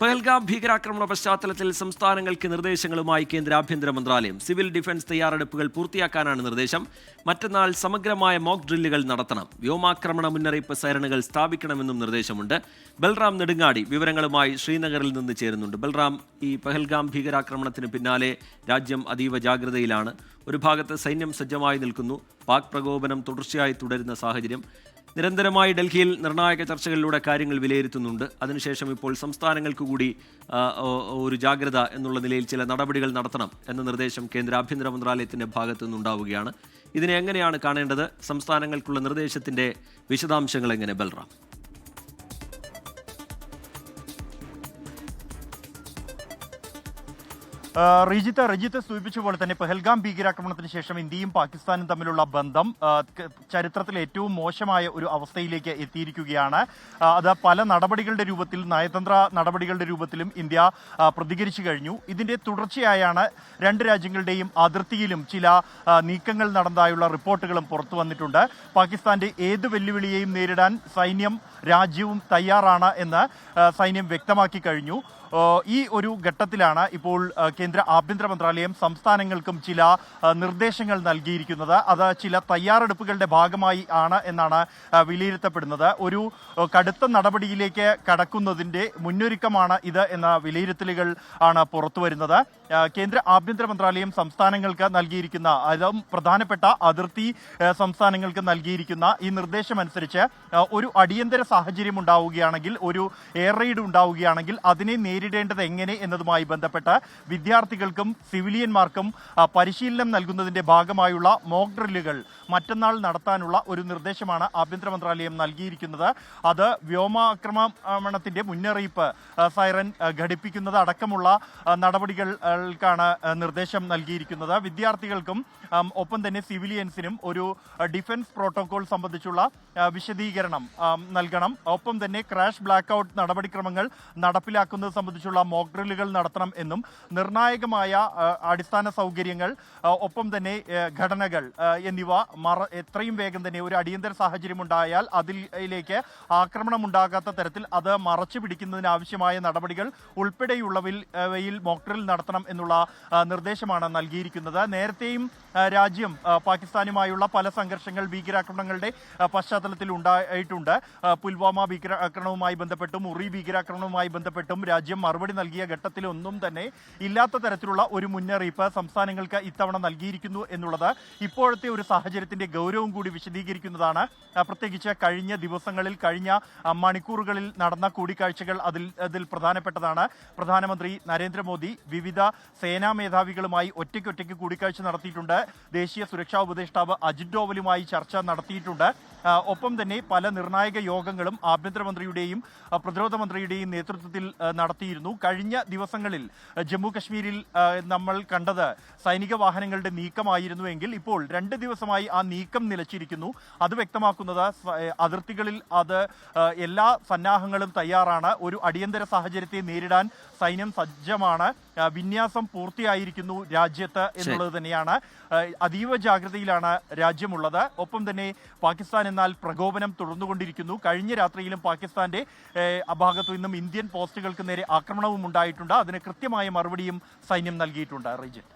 പഹൽഗാം ഭീകരാക്രമണ പശ്ചാത്തലത്തിൽ സംസ്ഥാനങ്ങൾക്ക് നിർദ്ദേശങ്ങളുമായി കേന്ദ്ര ആഭ്യന്തര മന്ത്രാലയം സിവിൽ ഡിഫൻസ് തയ്യാറെടുപ്പുകൾ പൂർത്തിയാക്കാനാണ് നിർദ്ദേശം. മറ്റന്നാൾ സമഗ്രമായ മോക്ക് ഡ്രില്ലുകൾ നടത്തണം. വ്യോമാക്രമണ മുന്നറിയിപ്പ് സൈറണുകൾ സ്ഥാപിക്കണമെന്നും നിർദ്ദേശമുണ്ട്. ബൽറാം നെടുങ്ങാടി വിവരങ്ങളുമായി ശ്രീനഗറിൽ നിന്ന് ചേരുന്നുണ്ട്. ബൽറാം ഈ പഹൽഗാം ഭീകരാക്രമണത്തിന് പിന്നാലെ രാജ്യം അതീവ ജാഗ്രതയിലാണ്. ഒരു ഭാഗത്ത് സൈന്യം സജ്ജമായി നിൽക്കുന്നു. പാക് പ്രകോപനം തുടർച്ചയായി തുടരുന്ന സാഹചര്യം നിരന്തരമായി ഡൽഹിയിൽ നിർണായക ചർച്ചകളിലൂടെ കാര്യങ്ങൾ വിലയിരുത്തുന്നുണ്ട്. അതിനുശേഷം ഇപ്പോൾ സംസ്ഥാനങ്ങൾക്ക് കൂടി ഒരു ജാഗ്രത എന്നുള്ള നിലയിൽ ചില നടപടികൾ നടത്തണം എന്ന നിർദ്ദേശം കേന്ദ്ര ആഭ്യന്തര മന്ത്രാലയത്തിന്റെ ഭാഗത്തു നിന്നുണ്ടാവുകയാണ്. ഇതിനെ എങ്ങനെയാണ് കാണേണ്ടത്? സംസ്ഥാനങ്ങൾക്കുള്ള നിർദ്ദേശത്തിന്റെ വിശദാംശങ്ങൾ എങ്ങനെ ബൽറാം? റീജിത്ത് റജിത്ത് സൂചിപ്പിച്ച പോലെ തന്നെ പെഹൽഗാം ഭീകരാക്രമണത്തിന് ശേഷം ഇന്ത്യയും പാകിസ്ഥാനും തമ്മിലുള്ള ബന്ധം ചരിത്രത്തിൽ ഏറ്റവും മോശമായ ഒരു അവസ്ഥയിലേക്ക് എത്തിയിരിക്കുകയാണ്. അത് പല നടപടികളുടെ രൂപത്തിൽ നയതന്ത്ര നടപടികളുടെ രൂപത്തിലും ഇന്ത്യ പ്രതികരിച്ചു കഴിഞ്ഞു. ഇതിന്റെ തുടർച്ചയായാണ് രണ്ട് രാജ്യങ്ങളുടെയും അതിർത്തിയിലും ചില നീക്കങ്ങൾ നടന്നതായുള്ള റിപ്പോർട്ടുകളും പുറത്തു വന്നിട്ടുണ്ട്. പാകിസ്ഥാന്റെ ഏത് വെല്ലുവിളിയെയും നേരിടാൻ സൈന്യം രാജ്യവും തയ്യാറാണ് എന്ന് സൈന്യം വ്യക്തമാക്കി കഴിഞ്ഞു. ഈ ഒരു ഘട്ടത്തിലാണ് ഇപ്പോൾ ആ, കേന്ദ്ര ആഭ്യന്തര മന്ത്രാലയം സംസ്ഥാനങ്ങൾക്കും ചില നിർദ്ദേശങ്ങൾ നൽകിയിരിക്കുന്നത്. അത് ചില തയ്യാറെടുപ്പുകളുടെ ഭാഗമായി ആണ് എന്നാണ് വിലയിരുത്തപ്പെടുന്നത്. ഒരു കടുത്ത നടപടിയിലേക്ക് കടക്കുന്നതിന്റെ മുന്നൊരുക്കമാണ് ഇത് എന്ന വിലയിരുത്തലുകൾ ആണ് പുറത്തു വരുന്നത് ആ, കേന്ദ്ര ആഭ്യന്തര മന്ത്രാലയം സംസ്ഥാനങ്ങൾക്ക് നൽകിയിരിക്കുന്ന അതും പ്രധാനപ്പെട്ട അതിർത്തി സംസ്ഥാനങ്ങൾക്ക് നൽകിയിരിക്കുന്ന ഈ നിർദ്ദേശമനുസരിച്ച് ഒരു അടിയന്തര സാഹചര്യം ഉണ്ടാവുകയാണെങ്കിൽ ഒരു എയർ റെയ്ഡ് ഉണ്ടാവുകയാണെങ്കിൽ അതിനെ നേരിടേണ്ടത് എങ്ങനെ എന്നതുമായി ബന്ധപ്പെട്ട് വിദ്യാർത്ഥികൾക്കും സിവിലിയന്മാർക്കും പരിശീലനം നൽകുന്നതിന്റെ ഭാഗമായുള്ള മോക്ക് ഡ്രില്ലുകൾ മറ്റന്നാൾ നടത്താനുള്ള ഒരു നിർദ്ദേശമാണ് ആഭ്യന്തര മന്ത്രാലയം നൽകിയിരിക്കുന്നത്. അത് വ്യോമാക്രമണത്തിന്റെ മുന്നറിയിപ്പ് സൈറൻ ഘടിപ്പിക്കുന്നത് അടക്കമുള്ള ആ, നടപടികൾക്കാണ് ആ, നിർദ്ദേശം നൽകിയിരിക്കുന്നത്. വിദ്യാർത്ഥികൾക്കും ഒപ്പം തന്നെ സിവിലിയൻസിനും ഒരു ഡിഫൻസ് പ്രോട്ടോകോൾ സംബന്ധിച്ചുള്ള വിശദീകരണം നൽകണം. ഒപ്പം തന്നെ ക്രാഷ് ബ്ലാക്ക് ഔട്ട് നടപടിക്രമങ്ങൾ നടപ്പിലാക്കുന്നത് സംബന്ധിച്ചുള്ള മോക്ക് ഡ്രില്ലുകൾ നടത്തണം എന്നും നിർണായകമായ അടിസ്ഥാന സൗകര്യങ്ങൾ ഒപ്പം തന്നെ ഘടനകൾ എന്നിവ മറ എത്രയും വേഗം തന്നെ ഒരു അടിയന്തര സാഹചര്യം ഉണ്ടായാൽ അതിലേക്ക് ആക്രമണം ഉണ്ടാകാത്ത തരത്തിൽ അത് മറച്ചു പിടിക്കുന്നതിനാവശ്യമായ നടപടികൾ ഉൾപ്പെടെയുള്ളവയിൽ മോക്ക് ഡ്രിൽ നടത്തണം എന്നുള്ള നിർദ്ദേശമാണ് നൽകിയിരിക്കുന്നത്. നേരത്തെയും രാജ്യം പാകിസ്ഥാനുമായുള്ള പല സംഘർഷങ്ങൾ ഭീകരാക്രമണങ്ങളുടെ പശ്ചാത്തലത്തിൽ ഉണ്ടായിട്ടുണ്ട്. പുൽവാമ ഭീകരാക്രമണവുമായി ബന്ധപ്പെട്ടും ഉറി ഭീകരാക്രമണവുമായി ബന്ധപ്പെട്ടും രാജ്യം മറുപടി നൽകിയ ഘട്ടത്തിലൊന്നും തന്നെ ഇല്ലാത്ത തരത്തിലുള്ള ഒരു മുന്നറിയിപ്പ് സംസ്ഥാനങ്ങൾക്ക് ഇത്തവണ നൽകിയിരിക്കുന്നു എന്നുള്ളത് ഇപ്പോഴത്തെ ഒരു സാഹചര്യത്തിന്റെ ഗൗരവം കൂടി വിശദീകരിക്കുന്നതാണ്. പ്രത്യേകിച്ച് കഴിഞ്ഞ ദിവസങ്ങളിൽ കഴിഞ്ഞ മണിക്കൂറുകളിൽ നടന്ന കൂടിക്കാഴ്ചകൾ അതിൽ അതിൽ പ്രധാനപ്പെട്ടതാണ്. പ്രധാനമന്ത്രി നരേന്ദ്രമോദി വിവിധ സേനാ മേധാവികളുമായി ഒറ്റയ്ക്കൊറ്റയ്ക്ക് കൂടിക്കാഴ്ച നടത്തിയിട്ടുണ്ട്. ദേശീയ സുരക്ഷാ ഉപദേഷ്ടാവ് അജിത് ഡോവലുമായി ചർച്ച നടത്തിയിട്ടുണ്ട്. ഒപ്പം തന്നെ പല നിർണായക യോഗങ്ങളും ആഭ്യന്തരമന്ത്രിയുടെയും പ്രതിരോധ മന്ത്രിയുടെയും നേതൃത്വത്തിൽ നടത്തിയിരുന്നു. കഴിഞ്ഞ ദിവസങ്ങളിൽ ജമ്മു കശ്മീരിൽ നമ്മൾ കണ്ടത് സൈനിക വാഹനങ്ങളുടെ നീക്കമായിരുന്നുവെങ്കിൽ ഇപ്പോൾ രണ്ട് ദിവസമായി ആ നീക്കം നിലച്ചിരിക്കുന്നു. അത് വ്യക്തമാക്കുന്നത് അതിർത്തികളിൽ അത് എല്ലാ സന്നാഹങ്ങളും തയ്യാറാണ്. ഒരു അടിയന്തര സാഹചര്യത്തെ നേരിടാൻ സൈന്യം സജ്ജമാണ്. ആ, വിന്യാസം പൂർത്തിയായിരിക്കുന്നു രാജ്യത്ത് എന്നുള്ളത് തന്നെയാണ്. അതീവ ജാഗ്രതയിലാണ് രാജ്യമുള്ളത്. ഒപ്പം തന്നെ പാകിസ്ഥാൻ എന്നാൽ പ്രകോപനം തുടർന്നുകൊണ്ടിരിക്കുന്നു. കഴിഞ്ഞ രാത്രിയിലും പാകിസ്ഥാന്റെ അഭാഗത്തു ഭാഗത്തു നിന്നും ഇന്ത്യൻ പോസ്റ്റുകൾക്ക് നേരെ ആക്രമണവും ഉണ്ടായിട്ടുണ്ട്. അതിന് കൃത്യമായ മറുപടിയും സൈന്യം നൽകിയിട്ടുണ്ട്. റിജിറ്റ്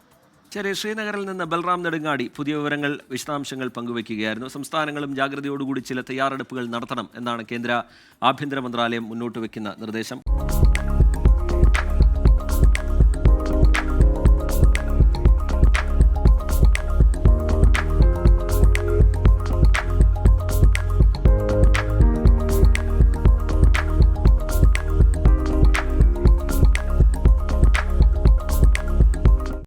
ശരി ശ്രീനഗറിൽ നിന്ന് ബൽറാം നെടുങ്ങാടി പുതിയ വിവരങ്ങൾ വിശദാംശങ്ങൾ പങ്കുവയ്ക്കുകയായിരുന്നു സംസ്ഥാനങ്ങളും ജാഗ്രതയോടുകൂടി ചില തയ്യാറെടുപ്പുകൾ നടത്തണം എന്നാണ് കേന്ദ്ര ആഭ്യന്തര മന്ത്രാലയം മുന്നോട്ട് വയ്ക്കുന്ന നിർദ്ദേശം.